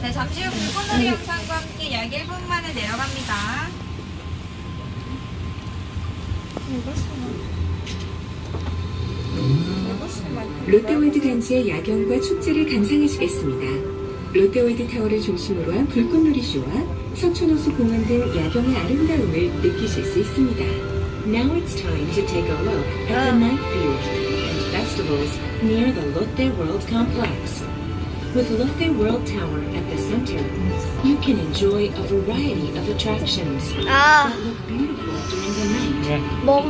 네, 잠시 후 불꽃놀이 영상과 함께 약 1분 만에 내려갑니다. 롯데월드 단지의 야경과 축제를 감상하시겠습니다. 롯데월드 타워를 중심으로 한 불꽃놀이 쇼와 석촌호수 공원 등 야경의 아름다움을 느끼실 수 있습니다. Now it's time to take a look at the night view festivals near the Lotte World Complex. With Lotte World Tower at the center, you can enjoy a variety of attractions ah. that look beautiful during the night, yeah.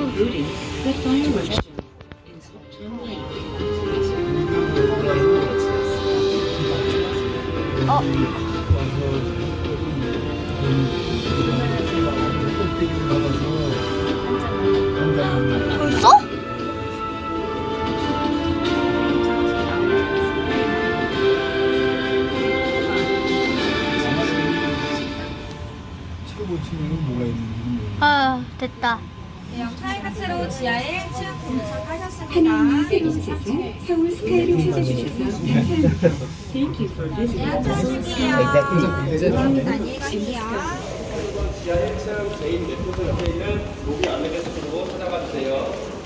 including the fireworks show in Sopchon Lake. Oh. 고 층에는 뭐가 있는지 모르겠어요. 아, 됐다. 네, 끝으로 지하에 1층 하나님의 도착하셨습니다. 새로운 세상 서울 스카이를 찾아주셔서 감사합니다. Thank you for 네, visiting 앉으실게요. 안녕히 가세요. 지하 1층 제인 맵소스 옆에 있는 로비 안내데스크로 찾아가 주세요.